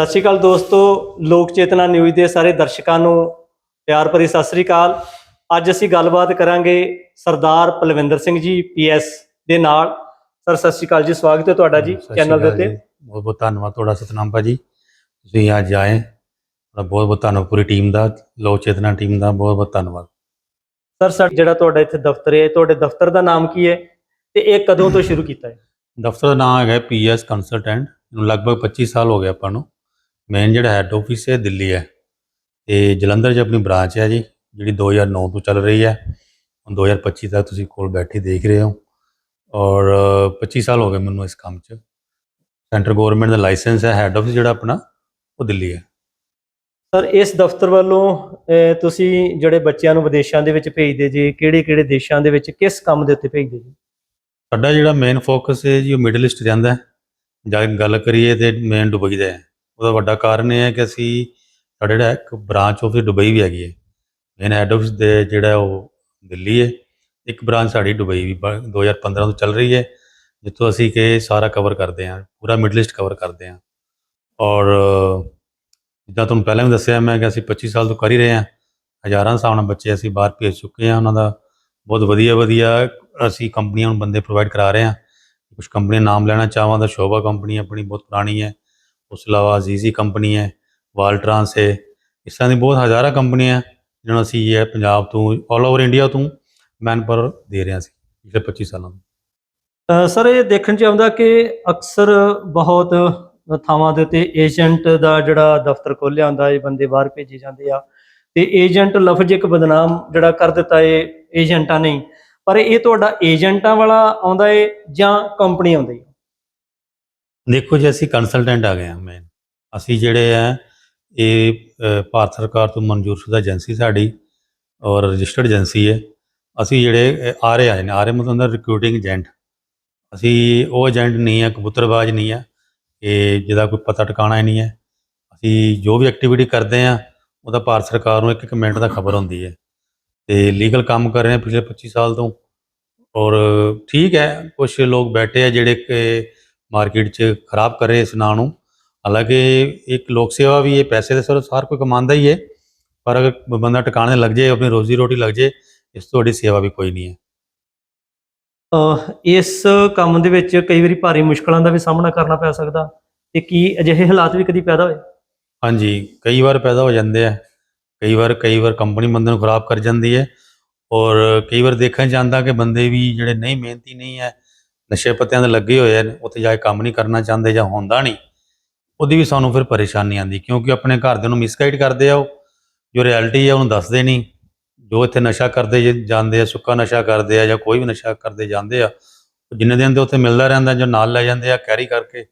ਸਤਿ ਸ਼੍ਰੀ ਅਕਾਲ ਦੋਸਤੋ ਲੋਕ ਚੇਤਨਾ ਨਿਊਜ਼ ਦੇ ਸਾਰੇ ਦਰਸ਼ਕਾਂ ਨੂੰ ਪਿਆਰ ਭਰੀ ਸਤਿ ਸ਼੍ਰੀ ਅਕਾਲ। ਅੱਜ ਅਸੀਂ ਗੱਲਬਾਤ ਕਰਾਂਗੇ ਸਰਦਾਰ ਪਲਵਿੰਦਰ ਸਿੰਘ ਜੀ ਪੀਐਸ ਦੇ ਨਾਲ। ਸਰ ਸਤਿ ਸ਼੍ਰੀ ਅਕਾਲ ਜੀ ਸਵਾਗਤ ਹੈ ਤੁਹਾਡਾ ਜੀ ਚੈਨਲ ਦੇ ਉੱਤੇ। ਬਹੁਤ ਬਹੁਤ ਧੰਨਵਾਦ ਤੁਹਾਡਾ ਸਤਨਾਮ ਭਾਜੀ। ਤੁਸੀਂ ਅੱਜ ਆਏ ਤੁਹਾਡਾ ਬਹੁਤ ਬਹੁਤ ਧੰਨਵਾਦ ਪੂਰੀ ਟੀਮ ਦਾ ਲੋਕ ਚੇਤਨਾ ਟੀਮ ਦਾ ਬਹੁਤ ਬਹੁਤ ਧੰਨਵਾਦ। ਸਰ ਸਰ ਜਿਹੜਾ ਤੁਹਾਡਾ ਇੱਥੇ ਦਫ਼ਤਰ ਹੈ ਤੁਹਾਡੇ ਦਫ਼ਤਰ ਦਾ ਨਾਮ ਕੀ ਹੈ ਤੇ ਇਹ ਕਦੋਂ ਤੋਂ ਸ਼ੁਰੂ ਕੀਤਾ ਹੈ? ਦਫ਼ਤਰ ਦਾ ਨਾਮ ਹੈਗਾ ਪੀਐਸ ਕੰਸਲਟੈਂਟ ਨੂੰ ਲਗਭਗ 25 ਸਾਲ ਹੋ ਗਏ ਆਪਾਂ ਨੂੰ। ਮੇਨ ਜਿਹੜਾ ਹੈੱਡ ਆਫਿਸ ਹੈ ਦਿੱਲੀ ਹੈ। ਤੇ ਜਲੰਧਰ 'ਚ ਆਪਣੀ ਬ੍ਰਾਂਚ ਹੈ ਜੀ ਜਿਹੜੀ 2009 ਤੋਂ ਚੱਲ ਰਹੀ ਹੈ। ਹੁਣ 2025 ਤੱਕ ਤੁਸੀਂ ਕੋਲ ਬੈਠੇ ਦੇਖ ਰਹੇ ਹੋ। ਔਰ ਅ, 25 ਸਾਲ ਹੋ ਗਏ ਮੈਨੂੰ ਇਸ ਕੰਮ 'ਚ। ਸੈਂਟਰ ਗਵਰਨਮੈਂਟ ਦਾ ਲਾਇਸੈਂਸ ਹੈ ਹੈੱਡ ਆਫਿਸ ਜਿਹੜਾ ਆਪਣਾ ਉਹ ਦਿੱਲੀ ਹੈ। ਸਰ ਇਸ ਦਫ਼ਤਰ ਵੱਲੋਂ ਤੁਸੀਂ ਜਿਹੜੇ ਬੱਚਿਆਂ ਨੂੰ ਵਿਦੇਸ਼ਾਂ ਦੇ ਵਿੱਚ ਭੇਜਦੇ ਜੀ ਕਿਹੜੇ ਕਿਹੜੇ ਦੇਸ਼ਾਂ ਦੇ ਵਿੱਚ ਕਿਸ ਕੰਮ ਦੇ ਉੱਤੇ ਭੇਜਦੇ ਜੀ? ਸਾਡਾ ਜਿਹੜਾ ਮੇਨ ਫੋਕਸ ਹੈ ਜੀ ਉਹ ਮਿਡਲ ਈਸਟ ਜਾਂਦਾ ਹੈ। ਜਾਂ ਗੱਲ ਕਰੀਏ ਤੇ ਮੇਨ ਦੁਬਈ ਦਾ ਹੈ। ਉਹਦਾ ਵੱਡਾ ਕਾਰਨ ਇਹ ਹੈ ਕਿ ਅਸੀਂ, ਸਾਡਾ ਜਿਹੜਾ ਇੱਕ ਬ੍ਰਾਂਚ ਆਫਿਸ ਦੁਬਈ ਵੀ ਹੈਗੀ ਹੈ। ਮੇਨ ਹੈੱਡ ਆਫਿਸ ਦੇ ਜਿਹੜਾ ਉਹ ਦਿੱਲੀ ਹੈ। ਇੱਕ ਬ੍ਰਾਂਚ ਸਾਡੀ ਦੁਬਈ ਵੀ ਬ- 2015 ਤੋਂ ਚੱਲ ਰਹੀ ਹੈ, ਜਿੱਥੋਂ ਅਸੀਂ ਕਿ ਸਾਰਾ ਕਵਰ ਕਰਦੇ ਹਾਂ, ਪੂਰਾ ਮਿਡਲ ਈਸਟ ਕਵਰ ਕਰਦੇ ਹਾਂ। ਔਰ ਜਿੱਦਾਂ ਤੁਹਾਨੂੰ ਪਹਿਲਾਂ ਵੀ ਦੱਸਿਆ, ਮੈਂ ਕਿ ਅਸੀਂ 25 ਸਾਲ ਤੋਂ ਕਰ ਹੀ ਰਹੇ ਹਾਂ। ਹਜ਼ਾਰਾਂ ਹਿਸਾਬ ਨਾਲ ਬੱਚੇ ਅਸੀਂ ਬਾਹਰ ਭੇਜ ਚੁੱਕੇ ਹਾਂ ਉਹਨਾਂ ਦਾ। ਬਹੁਤ ਵਧੀਆ ਵਧੀਆ ਅਸੀਂ ਕੰਪਨੀਆਂ ਨੂੰ ਬੰਦੇ ਪ੍ਰੋਵਾਈਡ ਕਰਾ ਰਹੇ ਹਾਂ। ਕੁਝ ਕੰਪਨੀਆਂ ਨਾਮ ਲੈਣਾ ਚਾਹਾਂ ਤਾਂ ਸ਼ੋਭਾ ਕੰਪਨੀ ਆਪਣੀ ਬਹੁਤ ਪੁਰਾਣੀ ਹੈ। ਉਸ ਤੋਂ ਇਲਾਵਾ ਅਜ਼ੀਜ਼ੀ ਕੰਪਨੀ ਹੈ ਵਾਲਟਰਾਂਸ ਹੈ ਇਸ ਤਰ੍ਹਾਂ ਦੀ ਬਹੁਤ ਹਜ਼ਾਰਾਂ ਕੰਪਨੀਆਂ ਹੈ, ਜਿਹਨਾਂ ਅਸੀਂ ਇਹ ਪੰਜਾਬ ਤੋਂ ਆਲ ਓਵਰ ਇੰਡੀਆ ਤੋਂ ਮੈਨਪਾਵਰ ਦੇ ਰਹੇ ਸੀ ਪਿਛਲੇ 25 ਸਾਲਾਂ ਤੋਂ। ਸਰ ਇਹ ਦੇਖਣ ਚ ਆਉਂਦਾ ਕਿ ਅਕਸਰ ਬਹੁਤ ਥਾਵਾਂ ਦੇ ਉੱਤੇ ਏਜੰਟ ਦਾ ਜਿਹੜਾ ਦਫ਼ਤਰ ਖੋਲਿਆ ਹੁੰਦਾ ਹੈ ਬੰਦੇ ਬਾਹਰ ਭੇਜੇ ਜਾਂਦੇ ਆ। ਤੇ ਏਜੰਟ ਲਫ਼ਜ਼ ਇੱਕ ਬਦਨਾਮ ਜਿਹੜਾ ਕਰ ਦਿੱਤਾ ਏ ਏਜੰਟਾਂ ਨੇ ਪਰ ਇਹ ਤੁਹਾਡਾ ਏਜੰਟਾਂ ਵਾਲਾ ਆਉਂਦਾ ਏ ਜਾਂ ਕੰਪਨੀ ਆਉਂਦੀ ਹੈ ਦੇਖੋ ਜੀ ਅਸੀਂ ਕੰਸਲਟੈਂਟ ਆ ਗਏ ਹਾਂ ਮੇਨ ਅਸੀਂ ਜਿਹੜੇ ਆ ਇਹ ਅ, ਭਾਰਤ ਸਰਕਾਰ ਤੋਂ ਮਨਜ਼ੂਰਸ਼ੁਦਾ ਏਜੰਸੀ ਸਾਡੀ ਔਰ ਰਜਿਸਟਰਡ ਏਜੰਸੀ ਹੈ। ਅਸੀਂ ਜਿਹੜੇ ਆਰੇ ਆਏ ਨੇ ਆਰੇ ਮਤਲਬ ਹੁੰਦਾ ਰਿਕਰੂਟਿੰਗ ਏਜੰਟ ਅਸੀਂ ਉਹ ਏਜੰਟ ਨਹੀਂ ਆ ਕਬੂਤਰਬਾਜ਼ ਨਹੀਂ ਹੈ ਕਿ ਜਿਹਦਾ ਕੋਈ ਪਤਾ ਟਿਕਾਣਾ ਹੀ ਨਹੀਂ ਹੈ। ਅਸੀਂ ਜੋ ਵੀ ਐਕਟੀਵਿਟੀ ਕਰਦੇ ਆ ਉਹਦਾ ਭਾਰਤ ਸਰਕਾਰ ਨੂੰ ਇੱਕ ਇੱਕ ਮਿੰਟ ਦਾ ਖਬਰ ਹੁੰਦੀ ਹੈ। ਤੇ ਲੀਗਲ ਕੰਮ ਕਰ ਰਹੇ ਹਾਂ ਪਿਛਲੇ 25 ਸਾਲ ਤੋਂ। ਔਰ ਠੀਕ ਹੈ ਕੁਝ ਲੋਕ ਬੈਠੇ ਆ ਜਿਹੜੇ ਕਿ ਮਾਰਕੀਟ 'ਚ ਖਰਾਬ ਕਰ ਰਹੇ ਇਸ ਨਾਂ ਨੂੰ। ਹਾਲਾਂਕਿ ਇੱਕ ਲੋਕ ਸੇਵਾ ਵੀ ਇਹ ਪੈਸੇ ਦੇ ਸਿਰ ਸਾਰ ਕੋਈ ਕਮਾਉਂਦਾ ਹੀ ਹੈ ਪਰ ਅਗਰ ਬੰਦਾ ਟਿਕਾਣੇ ਲੱਗ ਜੇ ਆਪਣੀ ਰੋਜ਼ੀ ਰੋਟੀ ਲੱਗ ਜੇ ਇਸ ਤੋਂ ਵੱਡੀ ਸੇਵਾ ਵੀ ਕੋਈ ਨਹੀਂ ਹੈ। ਇਸ ਕੰਮ ਦੇ ਵਿੱਚ ਕਈ ਵਾਰੀ ਭਾਰੀ ਮੁਸ਼ਕਲਾਂ ਦਾ ਵੀ ਸਾਹਮਣਾ ਕਰਨਾ ਪੈ ਸਕਦਾ ਤੇ ਕੀ ਅਜਿਹੇ ਹਾਲਾਤ ਵੀ ਕਦੀ ਪੈਦਾ ਹੋਏ? ਹਾਂਜੀ ਕਈ ਵਾਰ ਪੈਦਾ ਹੋ ਜਾਂਦੇ ਆ। ਕਈ ਵਾਰ ਕਈ ਵਾਰ ਕੰਪਨੀ ਬੰਦੇ ਨੂੰ ਖਰਾਬ ਕਰ ਜਾਂਦੀ ਹੈ। ਔਰ ਕਈ ਵਾਰ ਦੇਖਣ ਜਾਂਦਾ ਕਿ ਬੰਦੇ ਵੀ ਜਿਹੜੇ ਨਹੀਂ ਮਿਹਨਤੀ ਨਹੀਂ ਹੈ ਨਸ਼ੇ ਪੱਤਿਆਂ ਦੇ ਲੱਗੇ ਹੋਏ ਨੇ ਉੱਥੇ ਜਾ ਕੇ ਕੰਮ ਨਹੀਂ ਕਰਨਾ ਚਾਹੁੰਦੇ ਜਾਂ ਹੁੰਦਾ ਨਹੀਂ, ਉਹਦੀ ਵੀ ਸਾਨੂੰ ਫਿਰ ਪਰੇਸ਼ਾਨੀ ਆਉਂਦੀ, ਕਿਉਂਕਿ ਆਪਣੇ ਘਰ ਦੇ ਨੂੰ ਮਿਸਗਾਈਡ ਕਰਦੇ ਆ ਉਹ, ਜੋ ਰਿਐਲਿਟੀ ਹੈ ਉਹਨੂੰ ਦੱਸਦੇ ਨਹੀਂ, ਜੋ ਇੱਥੇ ਨਸ਼ਾ ਕਰਦੇ ਜ- ਜਾਂਦੇ ਆ, ਸੁੱਕਾ ਨਸ਼ਾ ਕਰਦੇ ਆ ਜਾਂ ਕੋਈ ਵੀ ਨਸ਼ਾ ਕਰਦੇ ਜਾਂਦੇ ਆ, ਉਹ ਜਿੰਨੇ ਦਿਨ ਦੇ ਉੱਥੇ ਮਿਲਦਾ ਰਹਿੰਦਾ, ਜੋ ਨਾਲ ਲੈ ਜਾਂਦੇ ਆ ਕੈਰੀ ਕਰਕੇ,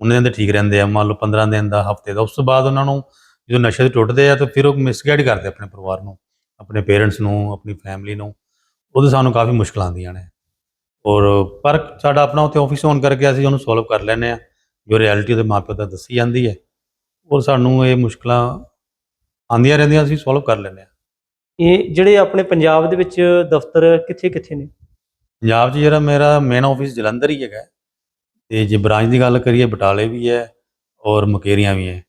ਉਹਨੇ ਦਿਨ ਦੇ ਠੀਕ ਰਹਿੰਦੇ ਆ, ਮੰਨ ਲਓ 15 ਦਿਨ ਦਾ, ਹਫ਼ਤੇ ਦਾ, ਉਸ ਤੋਂ ਬਾਅਦ ਉਹਨਾਂ ਨੂੰ ਜਦੋਂ ਨਸ਼ੇ ਤੋਂ ਟੁੱਟਦੇ ਆ, ਤਾਂ ਫਿਰ ਉਹ ਮਿਸਗਾਈਡ ਕਰਦੇ ਆਪਣੇ ਪਰਿਵਾਰ ਨੂੰ, ਆਪਣੇ ਪੇਰੈਂਟਸ ਨੂੰ, ਆਪਣੀ ਫੈਮਿਲੀ ਨੂੰ, ਉਹਦੇ ਸਾਨੂੰ ਕਾਫੀ ਮੁਸ਼ਕਲਾਂ ਆਉਂਦੀਆਂ ਨੇ। ਔਰ ਪਰ ਸਾਡਾ ਆਪਣਾ ਉੱਥੇ ਆਫਿਸ ਹੋਣ ਕਰਕੇ ਅਸੀਂ ਉਹਨੂੰ ਸੋਲਵ ਕਰ ਲੈਂਦੇ ਆ ਜੋ ਰਿਐਲਿਟੀ ਉਹਦੇ ਮਾਪਿਆਂ ਦਾ ਦੱਸੀ ਜਾਂਦੀ ਹੈ। ਔਰ ਸਾਨੂੰ ਇਹ ਮੁਸ਼ਕਲਾਂ ਆਉਂਦੀਆਂ ਰਹਿੰਦੀਆਂ ਅਸੀਂ ਸੋਲਵ ਕਰ ਲੈਂਦੇ ਆ ਇਹ ਜਿਹੜੇ ਆਪਣੇ ਪੰਜਾਬ ਦੇ ਵਿੱਚ ਦਫ਼ਤਰ ਕਿੱਥੇ ਕਿੱਥੇ ਨੇ? ਪੰਜਾਬ 'ਚ ਜਿਹੜਾ ਮੇਰਾ ਮੇਨ ਆਫਿਸ ਜਲੰਧਰ ਹੀ ਹੈਗਾ। ਤੇ ਜੇ ਬ੍ਰਾਂਚ ਦੀ ਗੱਲ ਕਰੀਏ ਬਟਾਲੇ ਵੀ ਹੈ ਔਰ ਮੁਕੇਰੀਆਂ ਵੀ ਹੈ।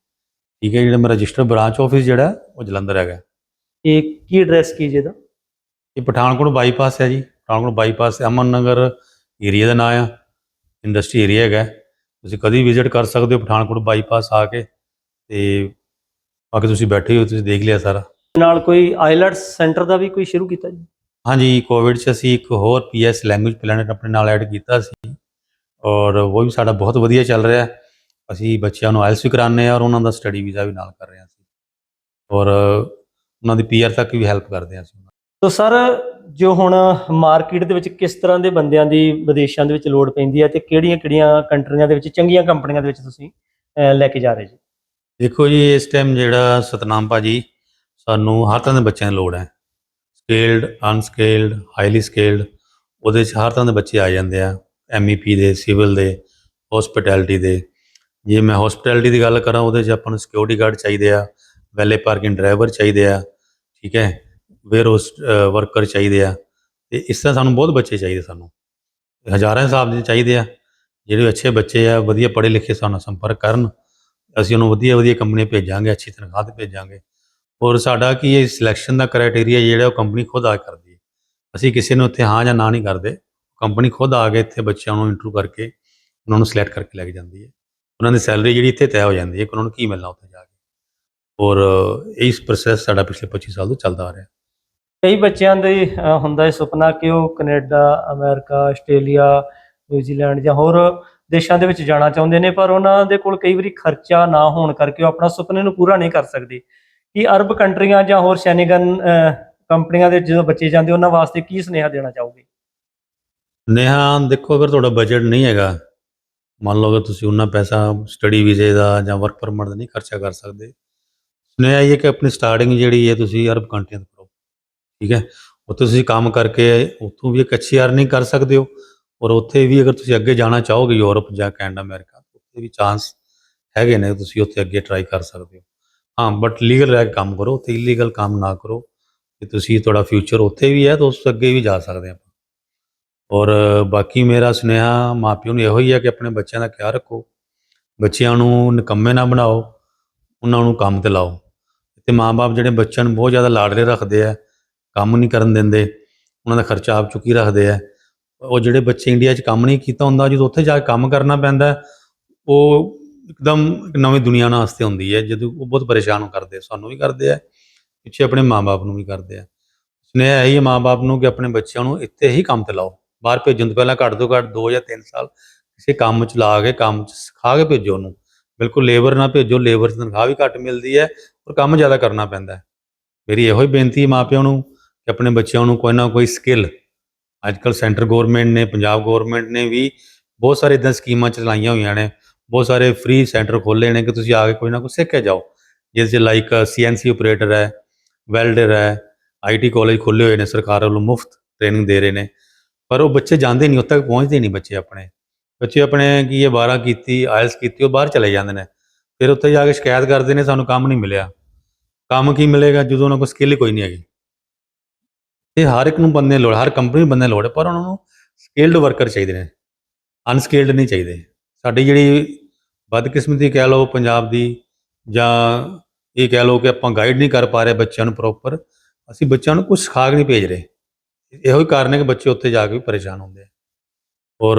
ਠੀਕ ਹੈ ਜਿਹੜਾ ਮੇਰਾ ਰਜਿਸਟਰ ਬ੍ਰਾਂਚ ਆਫਿਸ ਜਿਹੜਾ ਉਹ ਜਲੰਧਰ ਹੈਗਾ। ਇਹ ਕੀ ਐਡਰੈਸ ਕੀ ਜਿਹਦਾ? ਇਹ ਪਠਾਨਕੋਟ ਬਾਈਪਾਸ ਹੈ ਜੀ। ਪਠਾਨਕੋਟ ਬਾਈਪਾਸ ਅਮਨ ਨਗਰ ਏਰੀਆ ਦਾ ਨਾਮ ਆ ਇੰਡਸਟਰੀ ਏਰੀਆ ਹੈਗਾ ਤੁਸੀਂ ਕਦੀ ਵਿਜ਼ਿਟ ਕਰ ਸਕਦੇ ਹੋ ਪਠਾਨਕੋਟ ਬਾਈਪਾਸ ਆ ਕੇ ਤੇ ਬਾਕੀ ਤੁਸੀਂ ਬੈਠੇ ਹੋ ਤੁਸੀਂ ਦੇਖ ਲਿਆ ਸਾਰਾ। ਨਾਲ ਕੋਈ ਆਈਲੈਟਸ ਸੈਂਟਰ ਦਾ ਵੀ ਕੋਈ ਸ਼ੁਰੂ ਕੀਤਾ ਜੀ? ਹਾਂਜੀ ਕੋਵਿਡ 'ਚ ਅਸੀਂ ਇੱਕ ਹੋਰ ਪੀਐਸ ਲੈਂਗੁਏਜ ਪਲੈਨਟ ਆਪਣੇ ਨਾਲ ਐਡ ਕੀਤਾ ਸੀ ਔਰ ਉਹ ਵੀ ਸਾਡਾ ਬਹੁਤ ਵਧੀਆ ਚੱਲ ਰਿਹਾ। ਅਸੀਂ ਬੱਚਿਆਂ ਨੂੰ ਆਇਲਸ ਵੀ ਕਰਾਉਂਦੇ ਆ ਔਰ ਉਹਨਾਂ ਦਾ ਸਟੱਡੀ ਵੀਜ਼ਾ ਵੀ ਨਾਲ ਕਰ ਰਹੇ ਹਾਂ ਅਸੀਂ। ਔਰ ਉਹਨਾਂ ਦੀ ਪੀਆਰ ਤੱਕ ਵੀ ਹੈਲਪ ਕਰਦੇ ਹਾਂ ਅਸੀਂ। ਤੋ ਸਰ ਜੋ ਹੁਣ ਮਾਰਕੀਟ ਦੇ ਵਿੱਚ ਕਿਸ ਤਰ੍ਹਾਂ ਦੇ ਬੰਦਿਆਂ ਦੀ ਵਿਦੇਸ਼ਾਂ ਦੇ ਵਿੱਚ ਲੋੜ ਪੈਂਦੀ ਹੈ ਤੇ ਕਿਹੜੀਆਂ-ਕਿਹੜੀਆਂ ਕੰਟਰੀਆਂ ਦੇ ਵਿੱਚ, ਚੰਗੀਆਂ ਕੰਪਨੀਆਂ ਦੇ ਵਿੱਚ ਤੁਸੀਂ ਲੈ ਕੇ ਜਾ ਰਹੇ ਜੀ? ਦੇਖੋ ਜੀ, ਇਸ ਟਾਈਮ ਜਿਹੜਾ ਸਤਨਾਮ ਭਾਜੀ, ਸਾਨੂੰ ਹਰ ਤਰ੍ਹਾਂ ਦੇ ਬੱਚਿਆਂ ਦੀ ਲੋੜ ਹੈ। ਸਕੇਲਡ ਅਨਸਕੇਲਡ ਹਾਈਲੀ ਸਕੇਲਡ ਉਹਦੇ 'ਚ ਹਰ ਤਰ੍ਹਾਂ ਦੇ ਬੱਚੇ ਆ ਜਾਂਦੇ ਆ। ਐਮਈਪੀ ਦੇ ਸਿਵਲ ਦੇ ਹਸਪਿਟੈਲਿਟੀ ਦੇ। ਜੇ ਮੈਂ ਹਸਪਿਟੈਲਿਟੀ ਦੀ ਗੱਲ ਕਰਾਂ, ਉਹਦੇ 'ਚ ਆਪਾਂ ਨੂੰ ਸਿਕਿਉਰਿਟੀ ਗਾਰਡ ਚਾਹੀਦੇ ਆ ਵੈਲੇ ਪਾਰਕਿੰਗ ਡਰਾਈਵਰ ਚਾਹੀਦੇ ਆ, ਠੀਕ ਹੈ? ਵੇਅਰ ਵਰਕਰ ਚਾਹੀਦੇ ਆ। ਤੇ ਇਸ ਤਰ੍ਹਾਂ ਸਾਨੂੰ ਬਹੁਤ ਬੱਚੇ ਚਾਹੀਦੇ ਸਾਨੂੰ। ਹਜ਼ਾਰਾਂ ਹਿਸਾਬ ਦੇ ਚਾਹੀਦੇ ਆ। ਜਿਹੜੇ ਅੱਛੇ ਬੱਚੇ ਆ, ਵਧੀਆ ਪੜ੍ਹੇ ਲਿਖੇ ਸਾਨੂੰ ਸੰਪਰਕ ਕਰਨ, ਅਸੀਂ ਉਹਨੂੰ ਵਧੀਆ ਵਧੀਆ ਕੰਪਨੀ ਭੇਜਾਂਗੇ, ਅੱਛੀ ਤਨਖਾਹ ਤੇ ਭੇਜਾਂਗੇ। ਔਰ ਸਾਡਾ ਕੀ ਇਹ ਸਿਲੈਕਸ਼ਨ ਦਾ ਕ੍ਰਾਈਟੇਰੀਆ ਜਿਹੜਾ ਉਹ ਕੰਪਨੀ ਖੁਦ ਆ ਕਰਦੀ ਹੈ। ਅਸੀਂ ਕਿਸੇ ਨੂੰ ਉੱਥੇ ਹਾਂ ਜਾਂ ਨਾ ਨਹੀਂ ਕਰਦੇ। ਕੰਪਨੀ ਖੁਦ ਆ ਕੇ ਇੱਥੇ ਬੱਚਿਆਂ ਨੂੰ ਇੰਟਰਵਿਊ ਕਰਕੇ ਉਹਨਾਂ ਨੂੰ ਸਿਲੈਕਟ ਕਰਕੇ ਲੈ ਕੇ ਜਾਂਦੀ ਹੈ। ਉਹਨਾਂ ਦੀ ਸੈਲਰੀ ਜਿਹੜੀ ਇੱਥੇ ਤੈਅ ਹੋ ਜਾਂਦੀ ਹੈ ਕਿ ਉਹਨਾਂ ਨੂੰ ਕੀ ਮਿਲਣਾ ਉੱਥੇ ਜਾ ਕੇ। ਔਰ ਇਸ ਪ੍ਰੋਸੈਸ ਸਾਡਾ ਪਿਛਲੇ 25 ਸਾਲ ਤੋਂ ਚੱਲਦਾ ਆ ਰਿਹਾ। ਕਈ ਬੱਚਿਆਂ ਦੇ ਹੁੰਦਾ ਹੈ ਸੁਪਨਾ ਕਿ ਉਹ ਕੈਨੇਡਾ, ਅਮਰੀਕਾ, ਆਸਟ੍ਰੇਲੀਆ, ਨਿਊਜ਼ੀਲੈਂਡ ਜਾਂ ਹੋਰ ਦੇਸ਼ਾਂ ਦੇ ਵਿੱਚ ਜਾਣਾ ਚਾਹੁੰਦੇ ਨੇ, ਪਰ ਉਹਨਾਂ ਦੇ ਕੋਲ ਕਈ ਵਾਰੀ ਖਰਚਾ ਨਾ ਹੋਣ ਕਰਕੇ ਉਹ ਆਪਣਾ ਸੁਪਨੇ ਨੂੰ ਪੂਰਾ ਨਹੀਂ ਕਰ ਸਕਦੇ। ਕਿ ਅਰਬ ਕੰਟਰੀਆਂ ਜਾਂ ਹੋਰ ਸ਼ੈਨਿਗਨ ਕੰਪਨੀਆਂ ਦੇ ਜਦੋਂ ਬੱਚੇ ਜਾਂਦੇ, ਉਹਨਾਂ ਵਾਸਤੇ ਕੀ ਸੁਨੇਹਾ ਦੇਣਾ ਚਾਹੋਗੇ? ਨੇਹਾ ਦੇਖੋ, ਅਗਰ ਤੁਹਾਡਾ ਬਜਟ ਨਹੀਂ ਹੈਗਾ, ਮੰਨ ਲਓ ਕਿ ਤੁਸੀਂ ਉਹਨਾਂ ਪੈਸਾ ਸਟੱਡੀ ਵੀਜ਼ੇ ਦਾ ਜਾਂ ਵਰਕ ਪਰਮਿਟ ਦਾ ਨਹੀਂ ਖਰਚਾ ਕਰ ਸਕਦੇ, ਸੁਨੇਹਾ ਇਹ ਹੈ ਕਿ ਆਪਣੀ ਸਟਾਰਟਿੰਗ ਜਿਹੜੀ ਹੈ, ਤੁਸੀਂ ਅਰਬ ਕੰਟਰੀਆਂ ਤੋਂ ਠੀਕ ਹੈ? ਉੱਥੇ ਤੁਸੀਂ ਕੰਮ ਕਰਕੇ ਉੱਥੋਂ ਵੀ ਇੱਕ ਅੱਛੀ ਅਰਨਿੰਗ ਕਰ ਸਕਦੇ ਹੋ ਔਰ ਉੱਥੇ ਵੀ ਅਗਰ ਤੁਸੀਂ ਅੱਗੇ ਜਾਣਾ ਚਾਹੋਗੇ ਯੂਰਪ ਜਾਂ ਕੈਨੇਡਾ, ਅਮਰੀਕਾ ਉੱਥੇ ਵੀ ਚਾਂਸ ਹੈਗੇ ਨੇ ਤੁਸੀਂ ਉੱਥੇ ਅੱਗੇ ਟਰਾਈ ਕਰ ਸਕਦੇ ਹੋ। ਹਾਂ ਬਟ ਲੀਗਲ ਰਹਿ ਕੇ ਕੰਮ ਕਰੋ ਤੇ ਇਲੀਗਲ ਕੰਮ ਨਾ ਕਰੋ। ਕਿ ਤੁਸੀਂ ਤੁਹਾਡਾ ਫਿਊਚਰ ਉੱਥੇ ਵੀ ਹੈ ਤਾਂ ਉਸ ਤੋਂ ਅੱਗੇ ਵੀ ਜਾ ਸਕਦੇ ਆਪਾਂ। ਔਰ ਬਾਕੀ ਮੇਰਾ ਸੁਨੇਹਾ ਮਾਪਿਆਂ ਨੂੰ ਇਹੋ ਹੀ ਹੈ ਕਿ ਆਪਣੇ ਬੱਚਿਆਂ ਦਾ ਖਿਆਲ ਰੱਖੋ। ਬੱਚਿਆਂ ਨੂੰ ਨਿਕੰਮੇ ਨਾ ਬਣਾਓ, ਉਹਨਾਂ ਨੂੰ ਕੰਮ ਤੇ ਲਾਓ। ਤੇ ਮਾਪੇ ਜਿਹੜੇ ਬੱਚਿਆਂ ਨੂੰ ਬਹੁਤ ਜ਼ਿਆਦਾ ਲਾਡਲੇ ਰੱਖਦੇ ਆ ਕੰਮ ਨਹੀਂ ਕਰਨ ਦਿੰਦੇ, ਉਹਨਾਂ ਦਾ ਖਰਚਾ ਆਪ ਚੁੱਕੀ ਰੱਖਦੇ ਆ। ਉਹ ਜਿਹੜੇ ਬੱਚੇ ਇੰਡੀਆ 'ਚ ਕੰਮ ਨਹੀਂ ਕੀਤਾ ਹੁੰਦਾ, ਜਦੋਂ ਉੱਥੇ ਜਾ ਕੇ ਕੰਮ ਕਰਨਾ ਪੈਂਦਾ, ਉਹ ਇੱਕਦਮ ਨਵੀਂ ਦੁਨੀਆ ਨਾਲ ਵਾਸਤੇ ਹੁੰਦੀ ਹੈ, ਜਦੋਂ ਉਹ ਬਹੁਤ ਪਰੇਸ਼ਾਨ ਕਰਦੇ ਸਾਨੂੰ ਵੀ ਕਰਦੇ ਆ, ਪਿੱਛੇ ਆਪਣੇ ਮਾਪੇ ਨੂੰ ਵੀ ਕਰਦੇ ਆ। ਸੁਨੇਹਾ ਇਹੀ ਹੈ ਮਾਪੇ ਨੂੰ ਕਿ ਆਪਣੇ ਬੱਚਿਆਂ ਨੂੰ ਇੱਥੇ ਹੀ ਕੰਮ ਤੇ ਲਾਓ, ਬਾਹਰ ਭੇਜਣ ਤੋਂ ਪਹਿਲਾਂ ਘੱਟ ਤੋਂ ਘੱਟ 2 ਜਾਂ 3 ਸਾਲ ਕਿਸੇ ਕੰਮ 'ਚ ਲਾ ਕੇ, ਕੰਮ 'ਚ ਸਿਖਾ ਕੇ ਭੇਜੋ ਉਹਨੂੰ। ਬਿਲਕੁਲ ਲੇਬਰ ਨਾ ਭੇਜੋ, ਲੇਬਰ 'ਚ ਤਨਖਾਹ ਵੀ ਘੱਟ ਮਿਲਦੀ ਹੈ ਔਰ ਕੰਮ ਜ਼ਿਆਦਾ ਕਰਨਾ ਪੈਂਦਾ ਹੈ। ਮੇਰੀ ਇਹੋ ਹੀ ਬੇਨਤੀ ਹੈ ਮਾਪਿਆਂ ਨੂੰ ਕਿ ਆਪਣੇ ਬੱਚਿਆਂ ਨੂੰ ਕੋਈ ਨਾ ਕੋਈ ਸਕਿੱਲ ਅੱਜ ਅੱਜਕੱਲ ਸੈਂਟਰ ਗਵਰਨਮੈਂਟ ਨੇ, ਪੰਜਾਬ ਗਵਰਨਮੈਂਟ ਨੇ ਵੀ ਬਹੁਤ ਸਾਰੇ ਇਦਾਂ ਸਕੀਮਾਂ ਚਲਾਈਆਂ ਹੋਈਆਂ ਨੇ, ਬਹੁਤ ਸਾਰੇ ਫ੍ਰੀ ਸੈਂਟਰ ਖੋਲ੍ਹੇ ਨੇ ਕਿ ਤੁਸੀਂ ਆ ਕੇ ਕੋਈ ਨਾ ਕੋਈ ਸਿੱਖ ਕੇ ਜਾਓ। ਜਿਸ 'ਚ ਲਾਈਕ ਸੀਐਨਸੀ ਆਪਰੇਟਰ ਹੈ ਵੈਲਡਰ ਹੈ ਆਈਟੀ ਕਾਲਜ ਖੋਲ੍ਹੇ ਹੋਏ ਨੇ, ਸਰਕਾਰ ਵੱਲੋਂ ਮੁਫਤ ਟ੍ਰੇਨਿੰਗ ਦੇ ਰਹੇ ਨੇ। ਪਰ ਉਹ ਬੱਚੇ ਜਾਂਦੇ ਨਹੀਂ, ਉੱਥੇ ਤੱਕ ਪਹੁੰਚਦੇ ਨਹੀਂ ਬੱਚੇ ਆਪਣੇ। ਬੱਚੇ ਆਪਣੇ ਕੀ ਇਹ 12 ਕੀਤੀ ਆਇਲਸ ਕੀਤੀ, ਉਹ ਬਾਹਰ ਚਲੇ ਜਾਂਦੇ ਨੇ। ਫਿਰ ਉੱਥੇ ਜਾ ਕੇ ਸ਼ਿਕਾਇਤ ਕਰਦੇ ਨੇ, ਸਾਨੂੰ ਕੰਮ ਨਹੀਂ ਮਿਲਿਆ। ਕੰਮ ਕੀ ਮਿਲੇਗਾ, ਜਦੋਂ ਉਹਨਾਂ ਕੋਲ ਸਕਿੱਲ ਹੀ ਕੋਈ ਨਹੀਂ ਹੈਗੀ। ਇਹ ਹਰ ਇੱਕ ਨੂੰ ਬੰਦੇ ਲੋੜ, ਹਰ ਕੰਪਨੀ ਨੂੰ ਬੰਦੇ ਲੋੜ ਹੈ, ਪਰ ਉਹਨਾਂ ਨੂੰ ਸਕਿਲਡ ਵਰਕਰ ਚਾਹੀਦੇ ਨੇ ਅਨਸਕਿਲਡ ਨਹੀਂ ਚਾਹੀਦੇ। ਸਾਡੀ ਜਿਹੜੀ ਬਦਕਿਸਮਤੀ ਕਹਿ ਲਓ ਪੰਜਾਬ ਦੀ, ਜਾਂ ਇਹ ਕਹਿ ਲਓ ਕਿ ਆਪਾਂ ਗਾਈਡ ਨਹੀਂ ਕਰ ਪਾ ਰਹੇ ਬੱਚਿਆਂ ਨੂੰ ਪ੍ਰੋਪਰ ਅਸੀਂ ਬੱਚਿਆਂ ਨੂੰ ਕੁਝ ਸਿਖਾ ਕੇ ਨਹੀਂ ਭੇਜ ਰਹੇ। ਇਹੋ ਹੀ ਕਾਰਨ ਹੈ ਕਿ ਬੱਚੇ ਉੱਥੇ ਜਾ ਕੇ ਵੀ ਪਰੇਸ਼ਾਨ ਹੁੰਦੇ ਆ। ਔਰ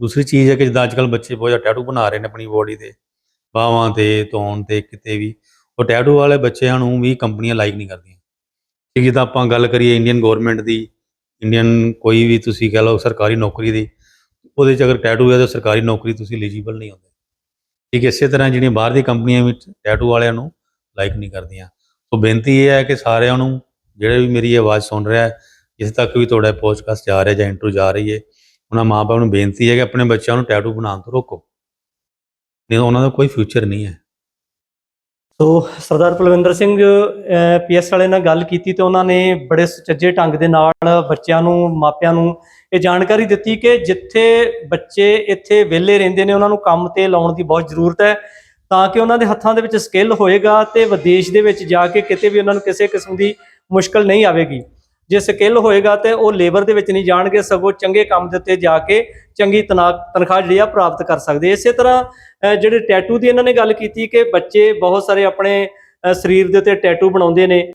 ਦੂਸਰੀ ਚੀਜ਼ ਹੈ ਕਿ ਜਿੱਦਾਂ ਅੱਜਕੱਲ ਬੱਚੇ ਬਹੁਤ ਜ਼ਿਆਦਾ ਟੈਟੂ ਬਣਾ ਰਹੇ ਨੇ ਆਪਣੀ ਬੋਡੀ ਤੇ ਬਾਹਾਂ ਤੇ ਤੌਣ ਤੇ, ਕਿਤੇ ਵੀ। ਉਹ ਟੈਟੂ ਵਾਲੇ ਬੱਚਿਆਂ ਨੂੰ ਵੀ ਕੰਪਨੀਆਂ ਲਾਈਕ ਨਹੀਂ ਕਰਦੀਆਂ। ਕਿ ਜਿੱਦਾਂ ਆਪਾਂ ਗੱਲ ਕਰੀਏ ਇੰਡੀਅਨ ਗਵਰਨਮੈਂਟ ਦੀ ਇੰਡੀਅਨ ਕੋਈ ਵੀ ਤੁਸੀਂ ਕਹਿ ਲਓ ਸਰਕਾਰੀ ਨੌਕਰੀ ਦੀ ਉਹਦੇ 'ਚ ਅਗਰ ਟੈਟੂ ਹੈ ਤਾਂ ਸਰਕਾਰੀ ਨੌਕਰੀ ਤੁਸੀਂ ਐਲੀਜੀਬਲ ਨਹੀਂ ਹੁੰਦੇ। ਠੀਕ ਹੈ, ਇਸੇ ਤਰ੍ਹਾਂ ਜਿਹੜੀਆਂ ਬਾਹਰ ਦੀ ਕੰਪਨੀਆਂ ਵਿੱਚ ਟੈਟੂ ਵਾਲਿਆਂ ਨੂੰ ਲਾਈਕ ਨਹੀਂ ਕਰਦੀਆਂ। ਸੋ ਬੇਨਤੀ ਇਹ ਹੈ ਕਿ ਸਾਰਿਆਂ ਨੂੰ ਜਿਹੜੇ ਵੀ ਮੇਰੀ ਆਵਾਜ਼ ਸੁਣ ਰਿਹਾ ਹੈ ਜਿਸ ਤੱਕ ਵੀ ਤੁਹਾਡਾ ਪੋਡਕਾਸਟ ਜਾ ਰਿਹਾ ਜਾਂ ਇੰਟਰਵਿਊ ਜਾ ਰਹੀ ਹੈ ਉਹਨਾਂ ਮਾਪਿਆਂ ਨੂੰ ਬੇਨਤੀ ਹੈ ਕਿ ਆਪਣੇ ਬੱਚਿਆਂ ਨੂੰ ਟੈਟੂ ਬਣਾਉਣ ਤੋਂ ਰੋਕੋ। ਨਹੀਂ ਉਹਨਾਂ ਦਾ ਕੋਈ ਫਿਊਚਰ ਨਹੀਂ ਹੈ। ਸੋ ਸਰਦਾਰ ਪਲਵਿੰਦਰ ਸਿੰਘ ਪੀਐਸ ਵਾਲੇ ਨਾਲ ਗੱਲ ਕੀਤੀ ਤੇ ਉਹਨਾਂ ਨੇ ਬੜੇ ਸੁਚੱਜੇ ਢੰਗ ਦੇ ਨਾਲ ਬੱਚਿਆਂ ਨੂੰ, ਮਾਪਿਆਂ ਨੂੰ ਇਹ ਜਾਣਕਾਰੀ ਦਿੱਤੀ ਕਿ ਜਿੱਥੇ ਬੱਚੇ ਇੱਥੇ ਵਿਹਲੇ ਰਹਿੰਦੇ ਨੇ, ਉਹਨਾਂ ਨੂੰ ਕੰਮ ਤੇ ਲਾਉਣ ਦੀ ਬਹੁਤ ਜ਼ਰੂਰਤ ਹੈ। ਤਾਂ ਕਿ ਉਹਨਾਂ ਦੇ ਹੱਥਾਂ ਦੇ ਵਿੱਚ ਸਕਿੱਲ ਹੋਏਗਾ ਤੇ ਵਿਦੇਸ਼ ਦੇ ਵਿੱਚ ਜਾ ਕੇ ਕਿਤੇ ਵੀ ਉਹਨਾਂ ਨੂੰ ਕਿਸੇ ਕਿਸਮ ਦੀ ਮੁਸ਼ਕਲ ਨਹੀਂ ਆਵੇਗੀ। ਜੇ ਸਕਿੱਲ ਹੋਏਗਾ ਤੇ ਉਹ ਲੇਬਰ ਦੇ ਵਿੱਚ ਨਹੀਂ ਜਾਣਗੇ, ਸਗੋਂ ਚੰਗੇ ਕੰਮ ਦੇ ਉੱਤੇ ਜਾ ਕੇ ਚੰਗੀ ਤਨਾ- ਤਨਖਾਹ ਜਿਹੜੀ ਆ ਪ੍ਰਾਪਤ ਕਰ ਸਕਦੇ। ਇਸੇ ਤਰ੍ਹਾਂ ਜਿਹੜੇ ਟੈਟੂ ਦੀ ਇਹਨਾਂ ਨੇ ਗੱਲ ਕੀਤੀ ਕਿ ਬੱਚੇ ਬਹੁਤ ਸਾਰੇ ਆਪਣੇ ਸਰੀਰ ਦੇ ਉੱਤੇ ਟੈਟੂ ਬਣਾਉਂਦੇ ਨੇ।